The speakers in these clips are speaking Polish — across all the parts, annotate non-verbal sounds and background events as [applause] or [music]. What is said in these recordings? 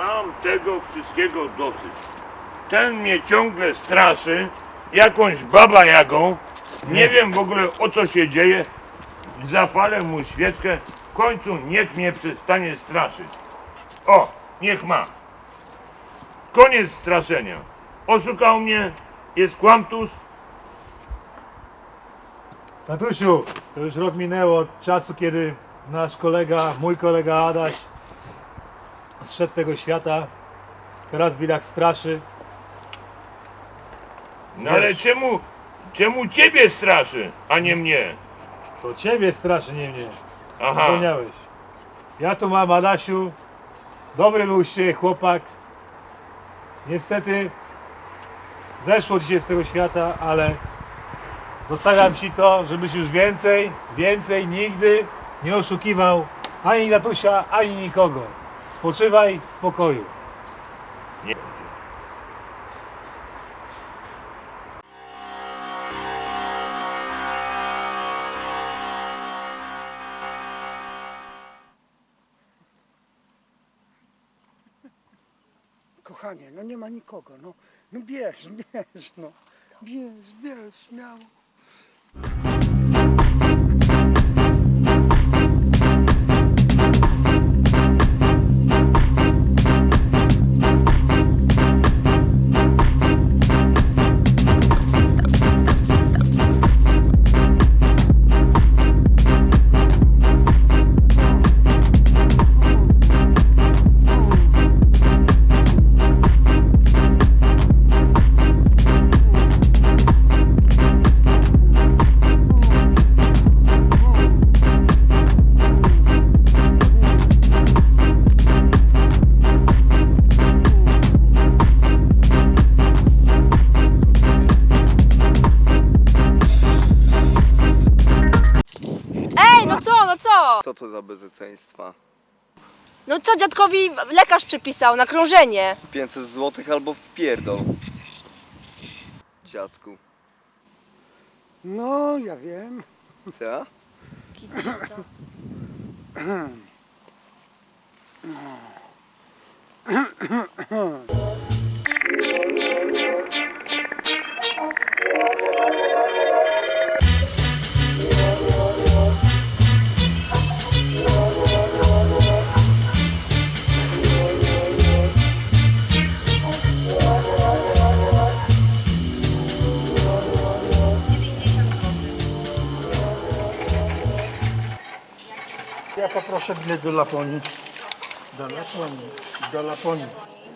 Mam tego wszystkiego dosyć. Ten mnie ciągle straszy jakąś baba jagą. Nie wiem w ogóle o co się dzieje. Zapalę mu świeczkę. W końcu niech mnie przestanie straszyć. O, niech ma. Koniec straszenia. Oszukał mnie. Jest kłamtus. Tatusiu, to już rok minęło od czasu, kiedy nasz kolega, mój kolega Adaś zszedł tego świata. Teraz Bilak straszy. No ale Wiesz. czemu, czemu ciebie straszy, a nie mnie? To ciebie straszy, nie mnie. Aha. Zapomniałeś. Ja tu mam Adasiu. Dobry był z ciebie chłopak. Niestety zeszło dzisiaj z tego świata, ale zostawiam ci to, żebyś już więcej, więcej nigdy nie oszukiwał ani tatusia, ani nikogo. Spoczywaj w pokoju. Nie. Kochanie, no nie ma nikogo, no. No bierz, [laughs] bierz, no. Bierz, bierz, śmiało. No co dziadkowi lekarz przepisał na krążenie? 500 zł albo w pierdol. Dziadku. No, ja wiem. Co? Ja poproszę bilet do Laponii. Do Laponii. Do Laponii.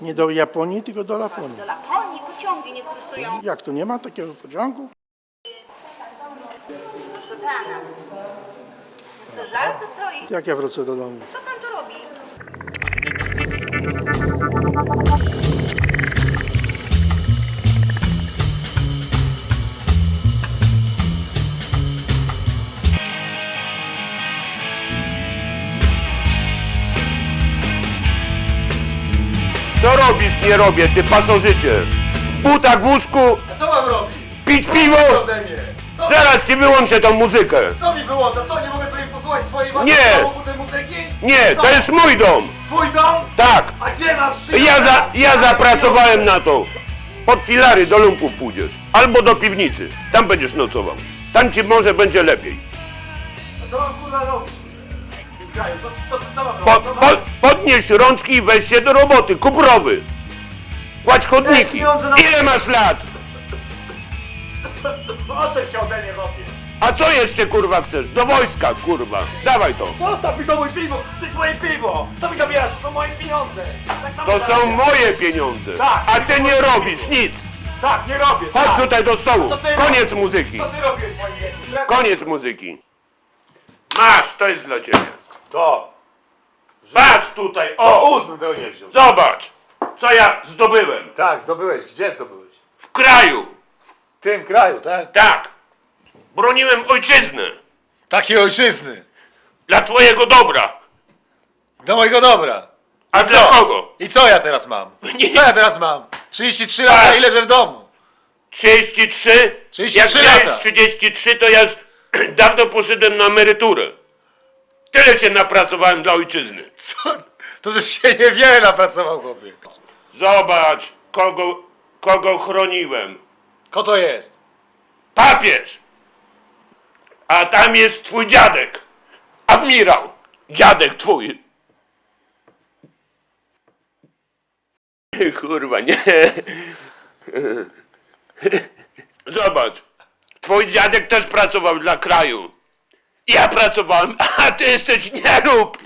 Nie do Japonii, tylko do Laponii. Do Laponii pociągi nie kursują. Jak to nie ma takiego pociągu? Proszę pana. Co żal to? Jak ja wrócę do domu? Co pan tu robi? Nie robię, ty pasożycie? W butach w łóżku, Co mam robić? pić piwo? Ode mnie! Co, Zaraz ci wyłączę tą muzykę. co mi wyłącza? Co, nie mogę sobie posłuchać swojej Nie. samochódnej muzyki? Nie, Co? to jest mój dom. Twój dom? Tak. A gdzie mam? Ja, za, ja zapracowałem na to. Pod filary do lumpów pójdziesz. Albo do piwnicy. Tam będziesz nocował. Tam ci może będzie lepiej. A Co mam kurwa robić? W tym kraju, co, co, co mam Po, robić? Co po, podnieś rączki i weź się do roboty. Kuprowy. Kładź chodniki. Ile masz lat? [laughs] Odszedł się ode mnie. A co jeszcze kurwa chcesz? Do wojska kurwa. Dawaj to. Zostaw mi to mój piwo! To jest moje piwo! Co mi zabierasz? To są moje pieniądze! Tak samo To są zarabiam. moje pieniądze. Tak. A ty nie robisz nic. Tak, nie robię! Chodź tak. tutaj do stołu. Co ty Koniec robisz? muzyki. Co ty robisz w moim wieku? Koniec muzyki. Masz, to jest dla ciebie. To! Patrz tutaj, O, bym tego nie wziął. Zobacz, co ja zdobyłem. Tak, zdobyłeś. Gdzie zdobyłeś? W kraju, W tym kraju, tak? tak. Broniłem ojczyznę. Takiej ojczyzny. Dla twojego dobra. Do mojego dobra. A I dla co? kogo? I co ja teraz mam? Nie. Co ja teraz mam? 33 lata, Tak. ile że w domu? 33? 33 Jak miałeś lata. 33, to ja już [clears throat] dawno poszedłem na emeryturę. Tyle się napracowałem dla ojczyzny. Co, To żeś się niewiele napracował, chłopie. Zobacz, kogo, kogo chroniłem. Ko to jest? Papież! A tam jest twój dziadek. Admirał. Dziadek twój. [laughs] Kurwa, nie. [laughs] Zobacz. Twój dziadek też pracował dla kraju. Ja pracowałem, a ty jesteś nie rób.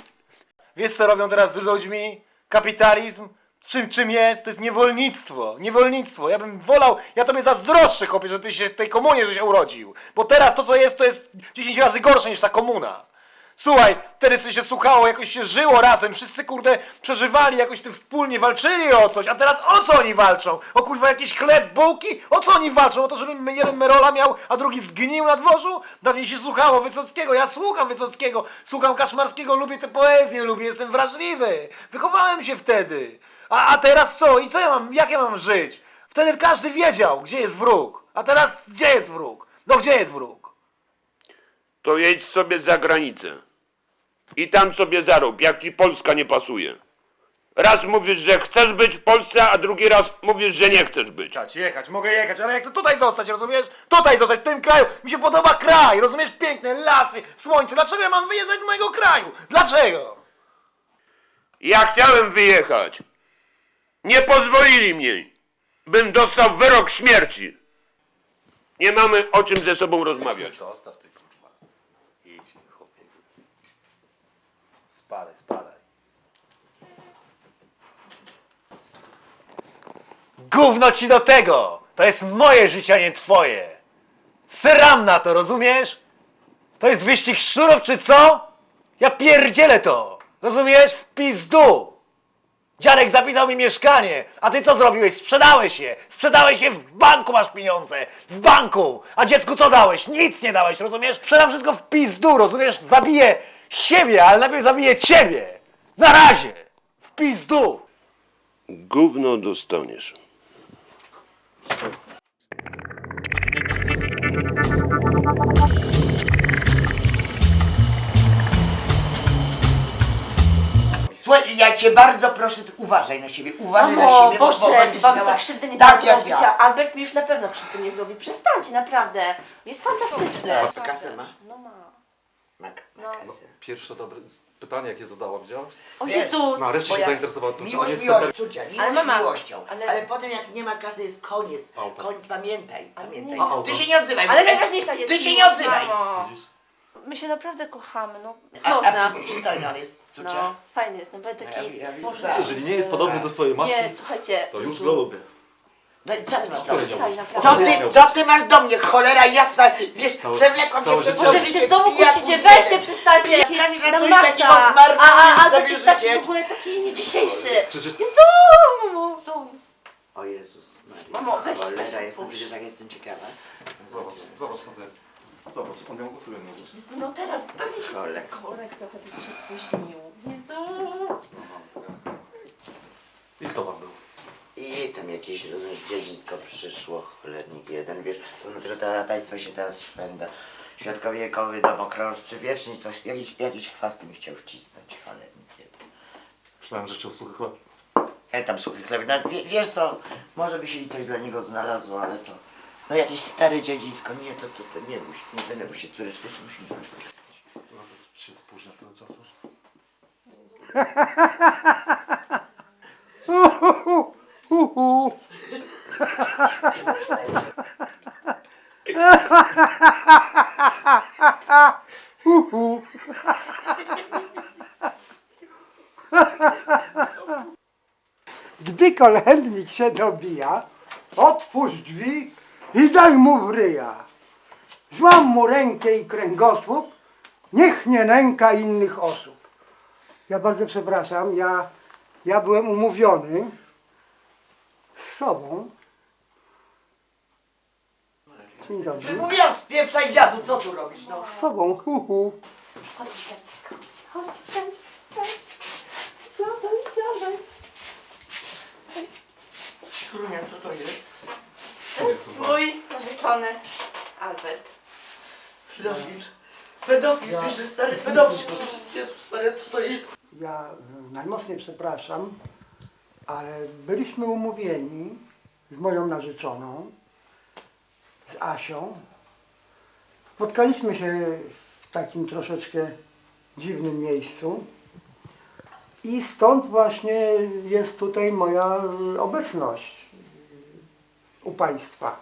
Wiesz co robią teraz z ludźmi? Kapitalizm? Czym, czym jest? To jest niewolnictwo. Niewolnictwo. Ja bym wolał, ja tobie zazdroszczę, chłopie, że ty się w tej komunie że się urodził. Bo teraz to, co jest, to jest 10 razy gorsze niż ta komuna. Słuchaj, wtedy się słuchało, jakoś się żyło razem, wszyscy kurde przeżywali, jakoś ty wspólnie walczyli o coś, a teraz o co oni walczą? O kurwa jakiś chleb, bułki? O co oni walczą? O to, żeby jeden Merola miał, a drugi zgnił na dworzu? Dawniej się słuchało Wysockiego, ja słucham Wysockiego, słucham Kaszmarskiego, lubię tę poezję, lubię, jestem wrażliwy. Wychowałem się wtedy. A, a teraz co? I co ja mam, jak ja mam żyć? Wtedy każdy wiedział, gdzie jest wróg. A teraz gdzie jest wróg? No gdzie jest wróg? To jedź sobie za granicę. I tam sobie zarób, jak ci Polska nie pasuje. Raz mówisz, że chcesz być w Polsce, a drugi raz mówisz, że nie chcesz być. Jechać, jechać, mogę jechać, ale ja chcę tutaj zostać, rozumiesz? Tutaj zostać, w tym kraju. Mi się podoba kraj, rozumiesz? Piękne lasy, słońce. Dlaczego ja mam wyjeżdżać z mojego kraju? Dlaczego? Ja chciałem wyjechać. Nie pozwolili mi. Bym dostał wyrok śmierci. Nie mamy o czym ze sobą rozmawiać. Zostaw ty, kurwa. Idź, chłopie. Spadaj, spadaj. Gówno ci do tego! To jest moje życie, a nie twoje! Sram na to, rozumiesz? To jest wyścig szczurów, czy co? Ja pierdzielę to! Rozumiesz? W pizdu! Dziadek zapisał mi mieszkanie, a ty co zrobiłeś? Sprzedałeś je! Sprzedałeś je w banku, masz pieniądze! W banku! A dziecku co dałeś? Nic nie dałeś, rozumiesz? Sprzedam wszystko w pizdu, rozumiesz? Zabiję siebie, ale najpierw zabiję ciebie! Na razie! W pizdu! Gówno dostaniesz. Słuchaj, ja cię bardzo proszę, ty uważaj na siebie, uważaj na Mamo, siebie, bo- bo Boże, będziesz wam miała- za krzywdy nie tak da jak zrobić, ja. a Albert mi już na pewno krzywdy nie zrobi. Przestańcie, naprawdę. Jest fantastyczny. Kasę ma? No ma. Ma, ma No. kasę. Pierwsze dobre pytanie, jakie zadała, widziałeś? O Wiesz, Jezu! No, nareszcie Bo się ja- zainteresowała tym, a Miłość niestety... miłością, miłość mama, miłością. ale- Ale... potem jak nie ma kasy jest koniec. Koniec, pamiętaj, Ale pamiętaj. nie. Ty się nie odzywaj. Ale mówię. najważniejsza jest Ty się nie miłość, odzywaj. mamo. Widzisz? My się naprawdę kochamy, no. A, Można. a przy- przystojny on jest, czucia. No, fajny jest, naprawdę Ja- taki... ja- ja- Boże, tak. Jeżeli nie jest podobny do twojej matki, Nie, słuchajcie. to już go lubię. No i co ty masz Co naprawdę. ty, co ty masz do mnie, cholera jasna, wiesz, Całe- przewlekłam całe przez życie- Może to wy się życie, z domu pijaku kłócicie, weźcie, przestańcie. Prawie, że Na coś maksa. takiego zmarnujesz A, a, a, sobie jest taki życie. w ogóle taki nieciesiejszy. Przecież- Jezu! O Jezus Maria, Mamo, weź, cholera, weź, jestem, puść. widzisz jak jestem ciekawa. Zobacz, zobacz, co to jest. Zobacz, on miał usłyszeć. Jezu, no teraz pewnie się Cholera. korek trochę by się spóźnił. Jezu! I kto tam był? I tam jakieś rozumiesz, dziedzisko przyszło, cholernik jeden, wiesz, pełno tego tajstwo się teraz szpęda. Świadkowie Jehowy, domokrążcy, wieczni coś, jakiś, jakiś chwasty mi chciał wcisnąć, cholernik jeden. Myślałem, że chciał suchy chleb. Ja tam suchy chleb, no, wie, wiesz co, może by się i coś dla niego znalazło, ale to, no jakieś stare dziedzisko, nie, to, to, to nie się, nie będę się, córeczkę, czy musimy No, to się spóźnia tyle czasu. Gdy kolędnik się dobija, otwórz drzwi i daj mu w ryja. Złam mu rękę i kręgosłup, niech nie nęka innych osób. Ja bardzo przepraszam, ja, ja byłem umówiony z sobą. Dzień dobry. Mówiłam, spieprzaj dziadu, co tu robisz, no? Z sobą, hu, hu. Chodź, Bercik, chodź, chodź, cześć, cześć. Siadaj, siadaj. Trunia, co to jest? To jest mój narzeczony Albert. Pedofil. Pedofil, słyszysz, stary pedofil przyszedł, Jezus Maria, co to jest? Ja y, najmocniej przepraszam, ale byliśmy umówieni z moją narzeczoną, z Asią. Spotkaliśmy się w takim troszeczkę dziwnym miejscu. I stąd właśnie jest tutaj moja y, obecność u Państwa.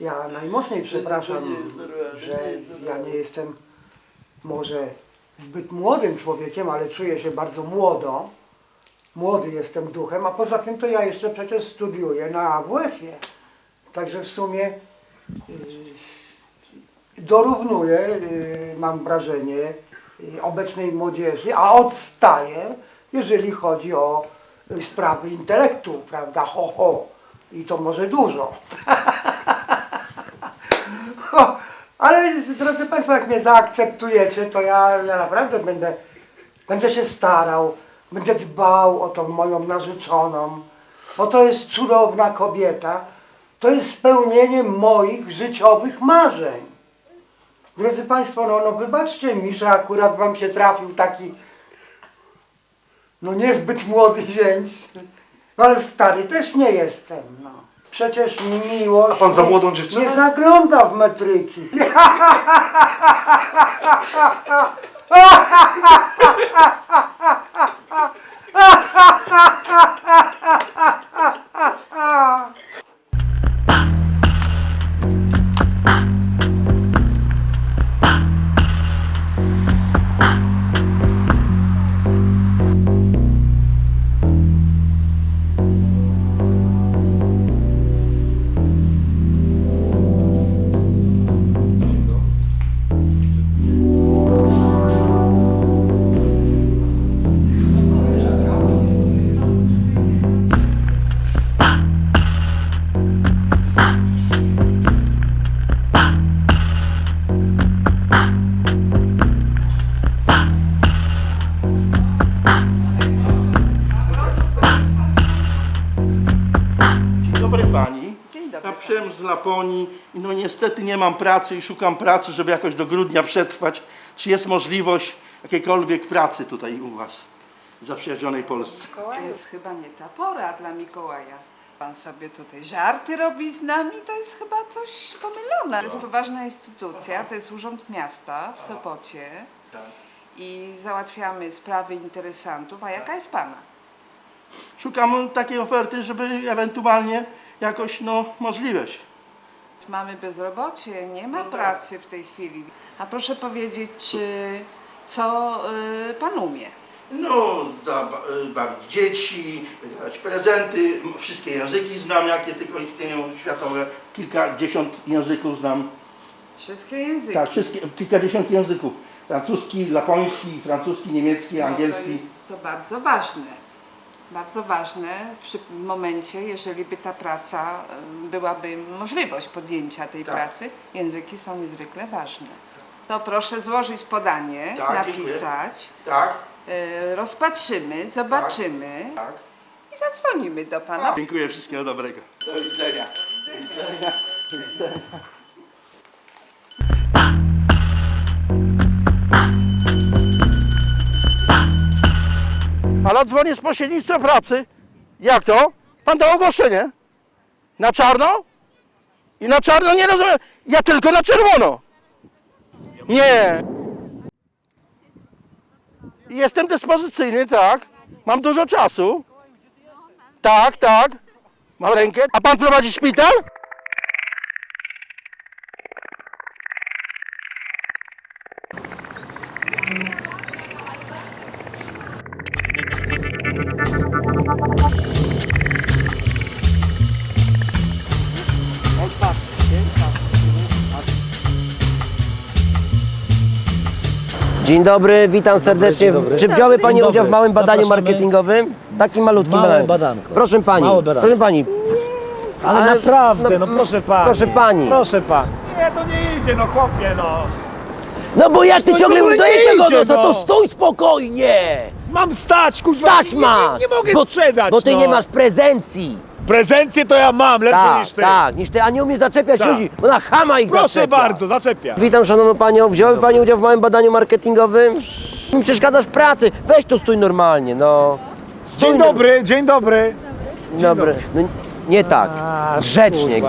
Ja najmocniej przepraszam, że ja nie jestem może zbyt młodym człowiekiem, ale czuję się bardzo młodo. Młody jestem duchem, a poza tym to ja jeszcze przecież studiuję na AWF-ie. Także w sumie y, dorównuję, y, mam wrażenie, y, obecnej młodzieży, a odstaję, jeżeli chodzi o sprawy intelektu, prawda? Ho, ho. I to może dużo. [laughs] Ale drodzy Państwo, jak mnie zaakceptujecie, to ja, ja naprawdę będę, będę się starał, będę dbał o tą moją narzeczoną. Bo to jest cudowna kobieta. To jest spełnienie moich życiowych marzeń. Drodzy Państwo, no, no wybaczcie mi, że akurat Wam się trafił taki no niezbyt młody zięć. No ale stary też nie jestem, no. Przecież miłość A pan za młodą dziewczynę? nie zagląda w metryki. [laughs] Przyjechałem z Laponii i no niestety nie mam pracy i szukam pracy, żeby jakoś do grudnia przetrwać. Czy jest możliwość jakiejkolwiek pracy tutaj u was w zaprzyjaźnionej Polsce? To jest chyba nie ta pora dla Mikołaja. Pan sobie tutaj żarty robi z nami, to jest chyba coś pomylone. To jest poważna instytucja, to jest Urząd Miasta w Sopocie i załatwiamy sprawy interesantów. A jaka jest Pana? Szukam takiej oferty, żeby ewentualnie jakoś no możliwość. Mamy bezrobocie, nie ma pracy w tej chwili. A proszę powiedzieć, czy co y, Pan umie? No, zabawić dzieci, dać prezenty, wszystkie języki znam, jakie tylko istnieją światowe. Kilkadziesiąt języków znam. Wszystkie języki. Tak, wszystkie, kilkadziesiąt języków. Francuski, japoński, francuski, niemiecki, No, to angielski. jest to bardzo ważne. Bardzo ważne przy w momencie, jeżeli by ta praca, byłaby możliwość podjęcia tej Tak. pracy, języki są niezwykle ważne. To proszę złożyć podanie, Tak, napisać, Tak, y, rozpatrzymy, zobaczymy tak. i zadzwonimy do Pana. Dziękuję, wszystkiego dobrego. Do widzenia. Do widzenia. Do widzenia. Halo, dzwonię z pośrednictwa pracy. Jak to? Pan dał ogłoszenie? Na czarno? I na czarno nie rozumiem. Ja tylko na czerwono. Nie. Jestem dyspozycyjny, tak. Mam dużo czasu. Tak, tak. Mam rękę. A pan prowadzi szpital? Dzień dobry, witam serdecznie. Czy wzięły Pani Dzień udział w dobry. małym badaniu Zapraszamy. marketingowym? Takim malutkim Małe badaniu. badanko. Proszę Pani, Małe badanko. proszę Pani, Ale, Ale- naprawdę, no, no, proszę pani. proszę pani. Proszę pani. Nie, to nie idzie, no chłopie, no. no bo jak Ty No ciągle mówisz, do idzie, no, to, to no. stój spokojnie. Mam stać, kurwa. Stać nie, masz. Nie, nie mogę bo, sprzedać, Bo Ty no. nie masz prezencji. Prezencję to ja mam, lepsze Tak, niż ty. tak, niż Ty, a nie umiesz zaczepiać Tak. ludzi, bo na chama ich Proszę zaczepia. bardzo, zaczepia. Witam Szanowną Panią, wzięły Pani udział w małym badaniu marketingowym? Mi przeszkadzasz w pracy. Weź tu stój normalnie, no. Stój Dzień dobry, dzień dobry. Dobry. No, nie tak. Grzecznie.